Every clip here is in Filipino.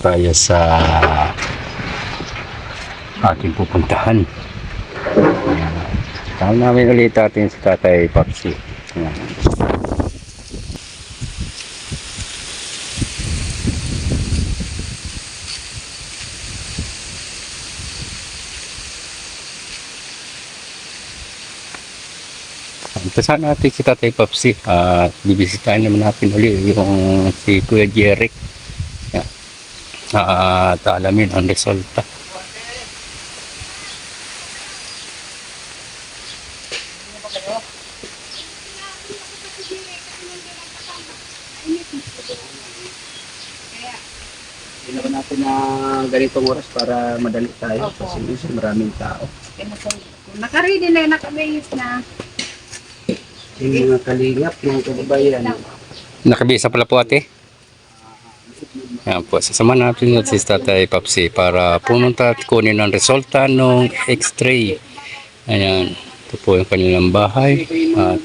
tayo sa ating pupuntahan. Tama namin ulit natin si Tatay Papsi. Umpisahan natin si Tatay Papsi at bibisitahin naman natin uli yung si Kuya Jeric. At alamin ang resulta. Hindi naman natin na ganitong oras para madali tayo Opo. kasi minsan maraming tao. Nakaready na, nakabayis na. Yung mga kalingap, mga kababayan. Nakabisa pala po ate. Yan po, sasama natin yun si Tatay Papsi para pumunta at kunin ang resulta ng x-ray. Ayan, ito po yung kanilang bahay. At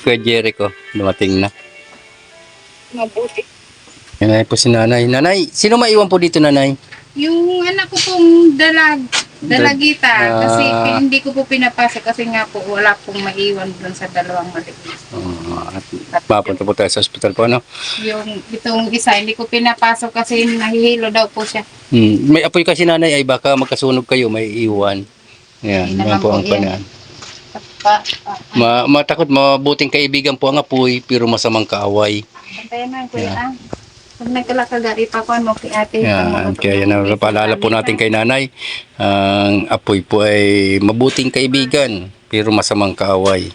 Kuya Jericho, dumating na. Mabuti. Yan po si nanay. Nanay, sino maiwan po dito nanay? Yung anak ko pong dalag, dalagita, Ah. kasi hindi ko po pinapasok kasi nga po wala pong maiwan doon sa dalawang maliit. Uh, at papunta po tayo sa hospital po, ano? Yung itong isa, hindi ko pinapasok kasi nahihilo daw po siya. Hmm. May apoy kasi nanay ay baka magkasunog kayo, may iwan. Yan, yan naman po po ang yan. panaan. Pa, pa, Ma matakot, mabuting kaibigan po ang apoy, pero masamang kaaway. Bantayan mo, kuya. Yeah. Pag nagkalakaga, ipakuan mo kay ate. Yan, kaya yan ang paalala po natin kay nanay. Ang apoy po ay mabuting kaibigan, pero masamang kaaway.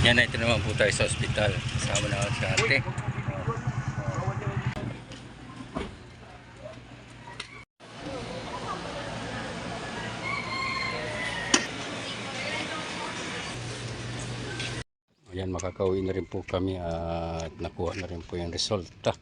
Yan na, ito naman po tayo sa ospital. Kasama na ako si ate. Ayan, makakauwi na rin po kami at nakuha na rin po yung resulta.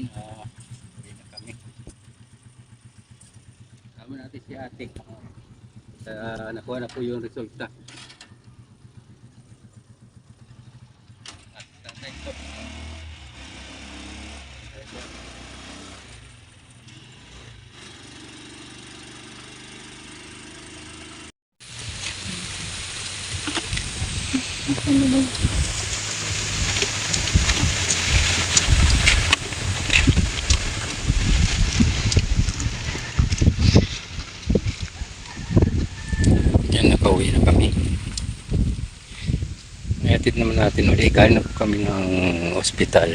Yan, ah, uwi na kami. Kasama natin si ate. Uh, nakuha na po yung resulta. At tatay ko. Yan, nakauwi na kami. May atid naman natin uli. Galing na po kami ng ospital.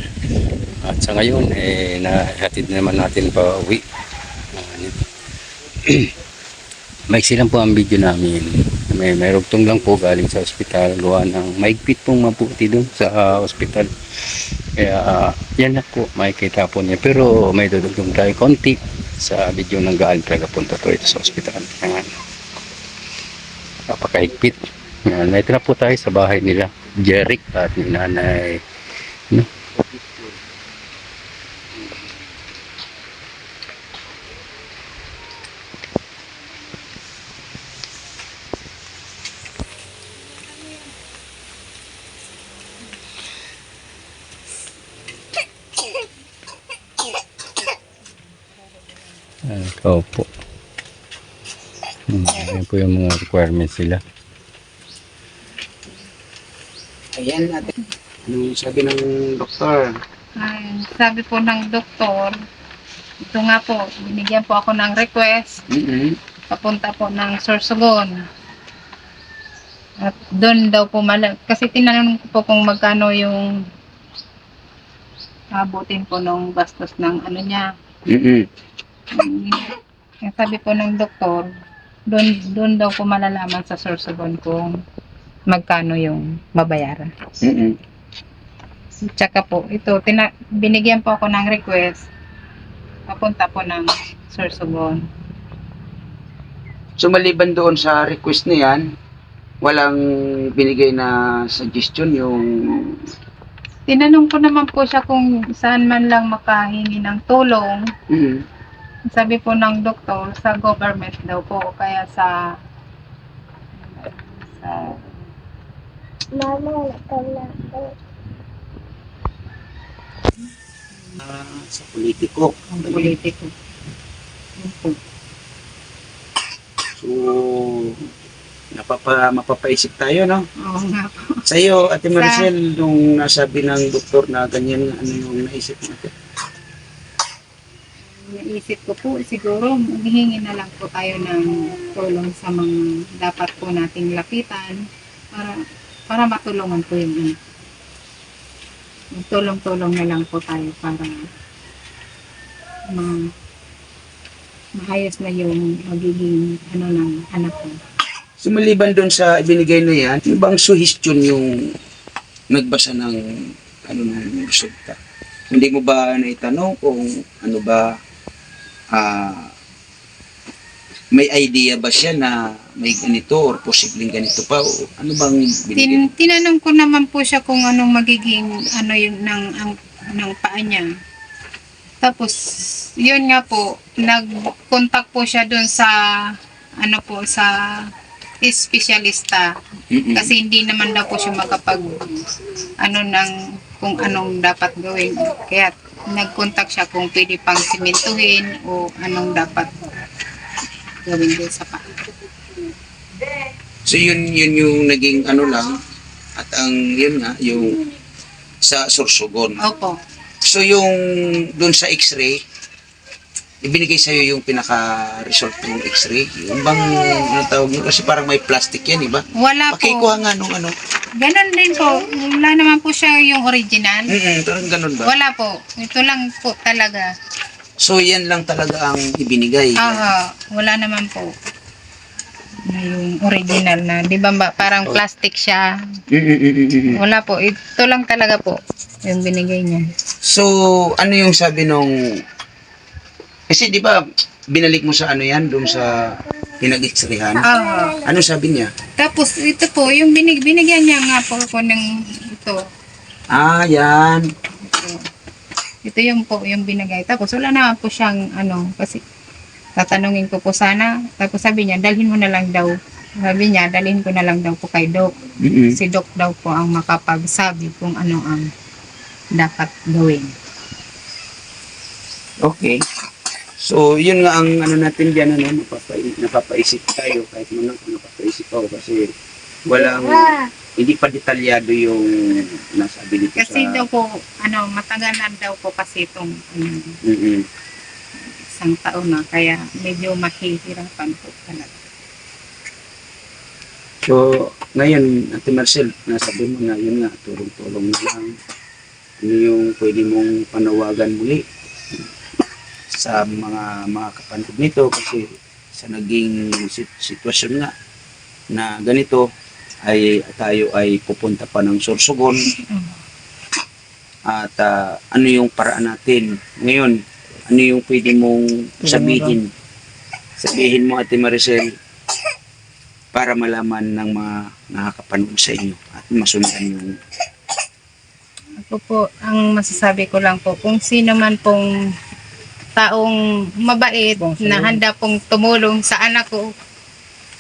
At sa ngayon, eh, nahatid naman natin pa uwi. Uh, Maiksi lang po ang video namin. May, may rugtong lang po galing sa ospital. Gawa ng maigpit pong maputi dun sa ah, ospital. Kaya ah, yan na po, makikita po niya. Pero may dudugtong tayo konti sa video ng galing talaga punta to ito sa ospital. Ayan. Napakahigpit. Yan, naitira po tayo sa bahay nila. Jeric at ni nanay. No? Ikaw po. Hmm, yan po yung mga requirements sila. Ayan natin. Yung sabi ng doktor, Ay, sabi po ng doktor, ito nga po, binigyan po ako ng request, mm papunta po ng Sorsogon. At doon daw po mala kasi tinanong ko po kung magkano yung abutin po nung gastos ng ano niya. mm Kaya sabi po ng doktor, doon doon daw po malalaman sa Sorsogon kung magkano yung babayaran. mm Tsaka po, ito, tina, binigyan po ako ng request. Papunta po ng Sorsogon. So maliban doon sa request na yan, walang binigay na suggestion yung Tinanong ko naman po siya kung saan man lang makahingi ng tulong. mm Sabi po ng doktor, sa government daw po. Kaya sa... sa ah, sa politiko. ang politiko. So napapa mapapaisip tayo no. Oo nga po. Sa iyo, Ate Maricel, nung nasabi ng doktor na ganyan ano yung naisip natin. Naisip ko po, siguro maghihingi na lang po tayo ng tulong sa mga dapat po nating lapitan para para matulungan po yung ano. Tulong-tulong na lang po tayo para ma maayos na yung magiging ano ng anak ko. So maliban doon sa ibinigay na yan, yung bang suggestion yung nagbasa ng ano ng resulta? Hindi mo ba naitanong kung ano ba ah may idea ba siya na may ganito or posibleng ganito pa o ano bang binigay? Tin, tinanong ko naman po siya kung anong magiging ano yung ng ang ng paa niya. Tapos yun nga po, nag-contact po siya doon sa ano po sa espesyalista Mm-mm. kasi hindi naman daw po siya makapag ano ng kung anong dapat gawin. Kaya nag-contact siya kung pwede pang simentuhin o anong dapat gawin doon sa paa. So yun yun yung naging ano lang at ang yun nga yung sa Sorsogon. Opo. So yung doon sa x-ray ibinigay sa'yo yung pinaka-result ng x-ray. Yung bang ano tawag yun? Kasi parang may plastic yan, iba? Wala po. Pakikuha nga nung ano. Ganon din po. Wala naman po siya yung original. Mm parang ganun ba? Wala po. Ito lang po talaga. So yan lang talaga ang ibinigay. Aha, wala naman po. Na yung original na, di ba ba, parang plastic siya. Mm-mm-mm-mm. Wala po. Ito lang talaga po yung binigay niya. So ano yung sabi nung kasi di ba binalik mo sa ano yan doon sa pinag-x-rayhan? Aha. Ano sabi niya? Tapos ito po, yung binig, binigyan niya nga po ako ng ito. Ah, yan. Ito yung po yung binigay. Tapos wala naman po siyang ano, kasi tatanungin ko po sana. Tapos sabi niya, dalhin mo na lang daw. Sabi niya, dalhin ko na lang daw po kay Doc. Mm-mm. Si Doc daw po ang makapagsabi kung ano ang dapat gawin. Okay. So, yun nga ang ano natin diyan ano, napapai, napapaisip tayo kahit man napapaisip ako kasi walang hindi pa detalyado yung nasabi dito Kasi sa daw po, ano, matagalan daw po kasi itong Mm-mm. isang taon na. Kaya medyo mahihirapan po talaga. So, ngayon, Ate Marcel, nasabi mo na, yun nga, tulong-tulong na lang. Ano yung pwede mong panawagan muli sa mga mga kapanood nito kasi sa naging sit- sitwasyon nga na ganito ay tayo ay pupunta pa ng Sorsogon. At ah, ano yung paraan natin? Ngayon ano yung pwede mong sabihin? sabihin mo Ate Maricel para malaman ng mga nakakapanood sa inyo at masundan yung Ako po, ang masasabi ko lang po, kung sino man pong taong mabait na handa pong tumulong sa anak ko,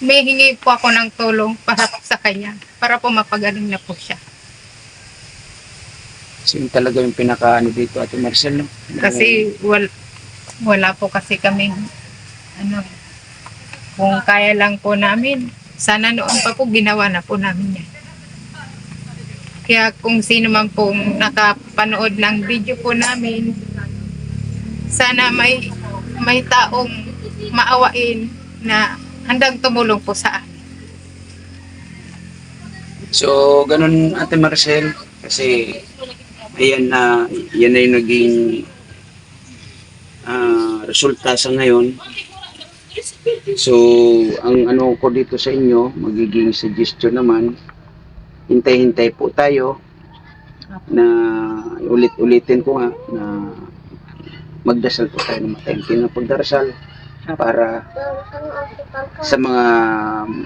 may hingi po ako ng tulong para po sa kanya, para po mapagaling na po siya. So yun talaga yung pinaka ano dito Ate Marcel no? Kasi wal, wala po kasi kami, ano, kung kaya lang po namin, sana noon pa po ginawa na po namin yan. Kaya kung sino man pong nakapanood ng video po namin, sana may may taong maawain na handang tumulong po sa amin. So, ganun Ate Marcel, kasi ayan na, yan na yung naging ah, resulta sa ngayon. So, ang ano ko dito sa inyo, magiging suggestion naman, hintay-hintay po tayo na ulit-ulitin ko nga na magdasal po tayo ng matahimik na pagdarasal para sa mga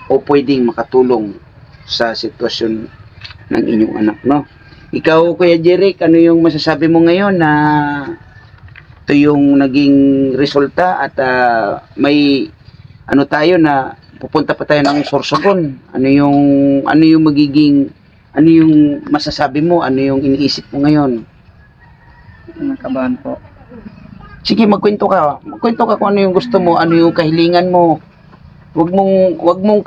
o pwedeng makatulong sa sitwasyon ng inyong anak, no? Ikaw, Kuya Jeric, ano yung masasabi mo ngayon na ito yung naging resulta at ah, may ano tayo na pupunta pa tayo ng Sorsogon. Ano yung ano yung magiging ano yung masasabi mo? Ano yung iniisip mo ngayon? Nakabahan po. Sige, magkwento ka. Magkwento ka kung ano yung gusto mo, ano yung kahilingan mo. Wag mong wag mong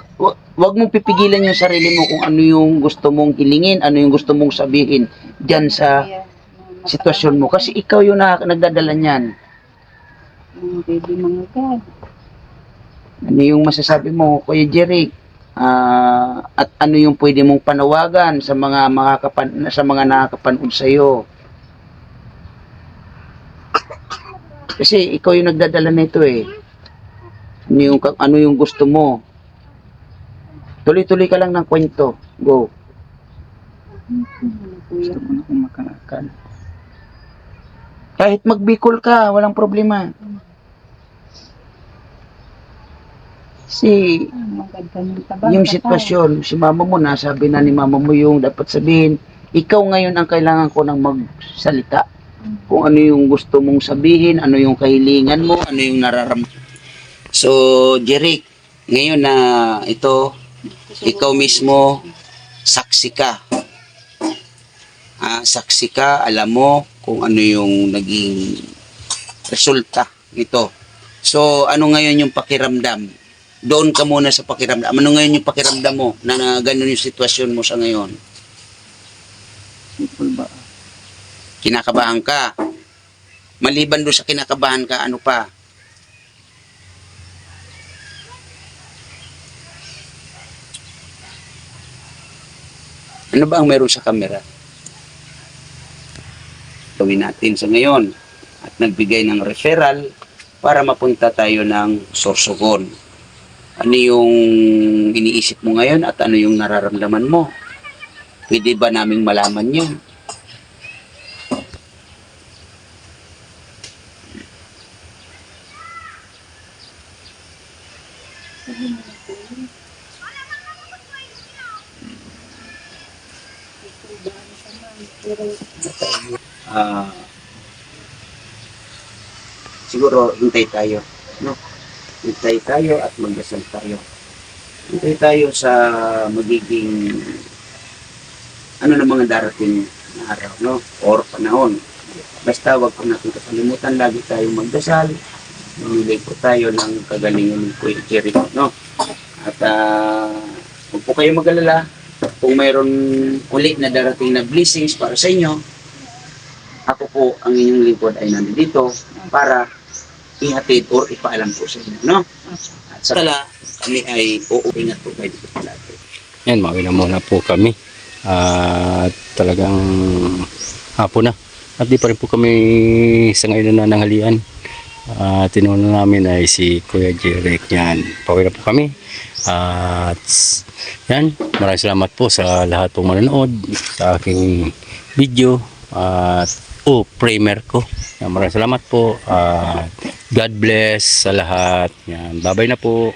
wag, mong pipigilan yung sarili mo kung ano yung gusto mong hilingin, ano yung gusto mong sabihin diyan sa sitwasyon mo kasi ikaw yung na, nagdadala niyan. Mga baby mga God. Ano yung masasabi mo, Kuya Jerry? Ah, at ano yung pwede mong panawagan sa mga makakapan sa mga nakakapanood sa iyo? Kasi ikaw yung nagdadala nito eh. Ano yung ano yung gusto mo? Tuloy-tuloy ka lang ng kwento. Go. Gusto ko na kung makalakad. Kahit magbikol ka, walang problema. Si yung sitwasyon, si mama mo, nasabi na ni mama mo yung dapat sabihin, ikaw ngayon ang kailangan ko ng magsalita. Kung ano yung gusto mong sabihin, ano yung kahilingan mo, ano yung nararam. So, Jeric, ngayon na ito, ikaw mismo, saksi ka. Ah, saksi ka, alam mo kung ano yung naging resulta nito. So, ano ngayon yung pakiramdam? Doon ka muna sa pakiramdam. Ano ngayon yung pakiramdam mo na, na ganun yung sitwasyon mo sa ngayon? Simple ba? Kinakabahan ka. Maliban doon sa kinakabahan ka, ano pa? Ano ba ang meron sa kamera? Gawin natin sa ngayon. At nagbigay ng referral para mapunta tayo ng Sorsogon. Ano yung iniisip mo ngayon at ano yung nararamdaman mo? Pwede ba naming malaman yun? Ah, siguro hintay tayo, no? Hintay tayo at magdasal tayo. Hintay tayo sa magiging ano na mga darating na araw, no? Or panahon. Basta wag po natin kakalimutan, lagi tayong magdasal. Mamili po tayo ng kagalingan ng Kuya Jerry, no? At ah, huwag po kayo mag-alala. Kung mayroon uli na darating na blessings para sa inyo, ako po ang inyong lingkod ay nandito para ihatid or ipaalam po sa inyo, no? At sa kala, kami ay uuingat po kayo dito palagi. Yan, mawin na muna po kami. At talagang hapon na. At di pa rin po kami sa ngayon na nanghalian. At tinuna namin ay si Kuya Jeric yan. Pauwi na po kami. At yan, maraming salamat po sa lahat pong manonood sa aking video. At po primer ko. Maraming salamat po. Uh, God bless sa lahat. Yan, babay na po.